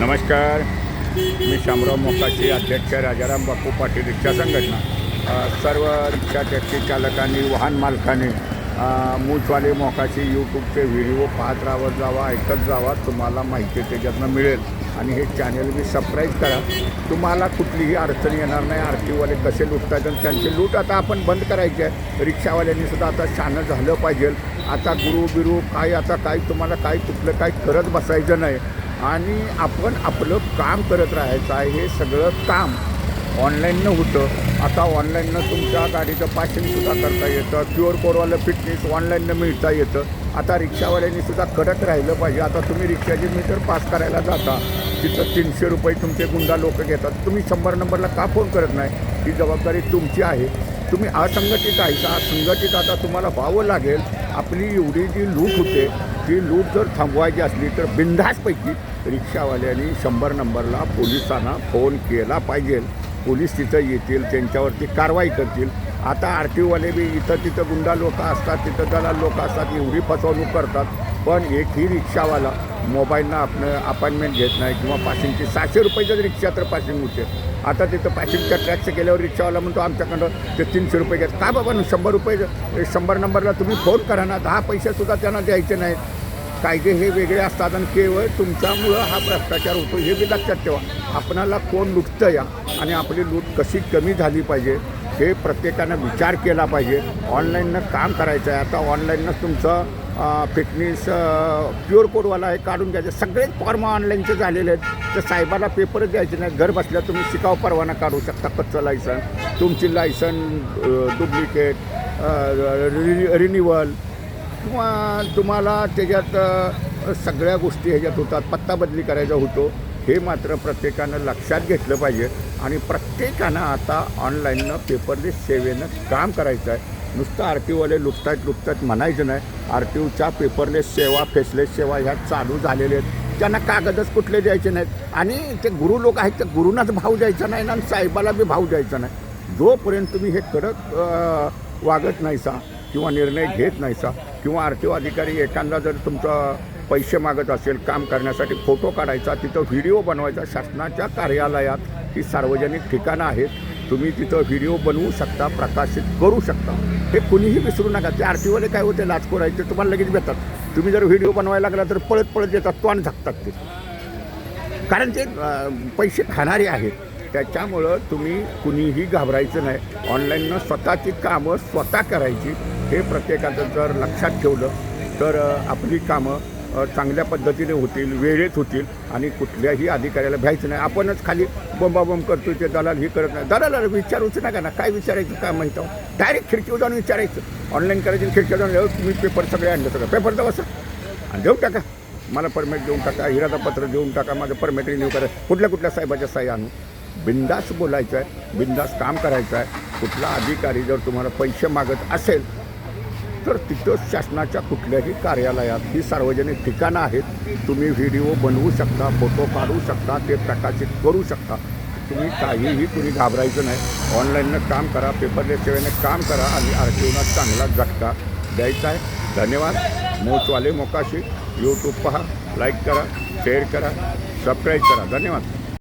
नमस्कार. मी शामराव मोकाचे अध्यक्ष राजाराम बापू पाटील रिक्षा संघटना. सर्व रिक्षा टॅक्सी चालकांनी वाहन मालकाने मूजवाले मूचवाले यूट्यूबचे व्हिडिओ पाहत राहत जावा ऐकत जावा. तुम्हाला माहिती त्याच्यातनं मिळेल. आणि हे चॅनल मी सबस्क्राईब करा. तुम्हाला कुठलीही अडचण येणार नाही. आरटीवाले कसे लुटतात आणि त्यांची लूट आता आपण बंद करायची आहे. रिक्षावाल्यांनी सुद्धा आता शानं झालं पाहिजे. आता गुरु बिरू काय आता काय तुम्हाला काय कुठलं काय करत बसायचं नाही. आणि आपण आपलं काम करत राहायचं आहे हे सगळं काम ऑनलाईननं होतं. आता ऑनलाईननं तुमच्या गाडीचं पासिंगसुद्धा करता येतं. क्यू आर कोडवालं फिटनेस ऑनलाईननं मिळता येतं. आता रिक्षावाल्यांनी सुद्धा कडक राहिलं पाहिजे. आता तुम्ही रिक्षाचे मीटर पास करायला जाता तिथं तीनशे रुपये तुमचे गुंडा लोक घेतात. तुम्ही शंभर नंबरला का फोन करत नाही? ही जबाबदारी तुमची आहे. तुम्ही असंघटित आहे का? संघटित आता तुम्हाला व्हावं लागेल. आपली एवढी जी लूट होते ती लूट जर थांबवायची असली तर बिंदासपैकी रिक्षावाल्यांनी शंभर नंबरला पोलिसांना फोन केला पाहिजे. पोलीस तिथं येतील त्यांच्यावरती कारवाई करतील. आता आर टीओवाले बी इथं तिथं गुंडा लोक असतात तिथं दलाल लोक असतात एवढी फसवणूक करतात. पण एकही रिक्षावाला मोबाईलनं आपलं अपॉइंटमेंट घेत नाही किंवा पासिंगची सहाशे रुपयाच्याच रिक्षा तर पासिंग होते आता तिथं पासिंगच्या ट्रॅकचं गेल्यावर रिक्षावाला म्हणतो आमच्याकडं ते तीनशे रुपये घेत का बाबा नु शंभर रुपये शंभर नंबरला तुम्ही फोन करा ना दहा पैसेसुद्धा त्यांना द्यायचे नाहीत. कायदे हे वेगळे असतात आणि केवळ तुमच्यामुळं हा भ्रष्टाचार होतो हे बी लक्षात ठेवा. आपणाला कोण लुटतं या? आणि आपली लूट कशी कमी झाली पाहिजे? हे प्रत्येकानं विचार केला पाहिजे. ऑनलाईननं काम करायचं आहे. आता ऑनलाईननं तुमचं फिटनेस प्युअर कोडवाला आहे काढून घ्यायचं. सगळेच फॉर्म ऑनलाईनचे झालेले आहेत. तर साहेबाला पेपरच द्यायचे नाही घर बसल्या तुम्ही शिकाव परवाना काढू शकता कच्चं लायसन. तुमची लायसन डुप्लिकेट रिन्युअल किंवा तुम्हाला त्याच्यात सगळ्या गोष्टी ह्याच्यात होतात. पत्ता बदली करायचा होतो. हे मात्र प्रत्येकानं लक्षात घेतलं पाहिजे. आणि प्रत्येकानं आता ऑनलाईननं पेपरलेस सेवेनं काम करायचं आहे. नुसतं आर टी ओवाले लुटतायत लुटतायत म्हणायचं नाही. आर टी ओच्या पेपरलेस सेवा फेसलेस सेवा ह्या चालू झालेल्या आहेत. त्यांना कागदच कुठले द्यायचे नाहीत. आणि ते गुरु लोक आहेत ते गुरुंनाच भाव द्यायचा नाही ना साहेबाला बी भाव द्यायचा नाही. जोपर्यंत तुम्ही हे कडक वागत नाहीसा किंवा निर्णय घेत नाहीसा किंवा आर टी ओ अधिकारी एखादा जर तुमचं पैसे मागत असेल काम करण्यासाठी फोटो काढायचा तिथं व्हिडिओ बनवायचा शासनाच्या कार्यालयात ही सार्वजनिक ठिकाणं आहेत. तुम्ही तिथं व्हिडिओ बनवू शकता प्रकाशित करू शकता. हे कुणीही विसरू नका. ते आरटीओले काय होते लाचखोर आहेत ते तुम्हाला लगेच भेटतात. तुम्ही जर व्हिडिओ बनवायला लागला तर पळत पळत येतात तोंड झाकतात ते. कारण ते पैसे खाणारे आहेत त्याच्यामुळं तुम्ही कुणीही घाबरायचं नाही. ऑनलाईननं स्वतःची कामं स्वतः करायची हे प्रत्येकाचं जर लक्षात ठेवलं तर आपली कामं चांगल्या पद्धतीने होतील वेळेत होतील आणि कुठल्याही अधिकाऱ्याला भ्यायचं नाही. आपणच खाली बोंबाबोंब करतो ते दलाल हे करत नाही. दलाला विचारूच नका ना. काय विचारायचं काय माहिती? डायरेक्ट खिडकीवर जाऊन विचारायचं. ऑनलाईन करायचं खिडकीवर जाऊन तुम्ही पेपर सगळे आणलं सगळं. पेपर जाऊ असं आणि देऊ टाका. मला परमिट देऊन टाका हिराचा पत्र देऊन टाका माझं परमिट रिन्यू करा. कुठल्या कुठल्या साहेबाच्या साई आणू? बिंदास बोलायचं आहे बिंदास काम करायचं आहे. कुठला अधिकारी जर तुम्हाला पैसे मागत असेल तर तिथं शासनाच्या कुठल्याही कार्यालयात ही सार्वजनिक ठिकाणं आहेत. तुम्ही व्हिडिओ बनवू शकता फोटो काढू शकता ते प्रकाशित करू शकता. तुम्ही काहीही कुणी घाबरायचं नाही. ऑनलाईननं काम करा पेपरलेस सेवेने काम करा आणि आरटीओना चांगला झटका द्यायचा आहे. धन्यवाद. मोचवाले मोकाशी. यूट्यूब पहा लाईक करा शेअर करा सबस्क्राईब करा. धन्यवाद.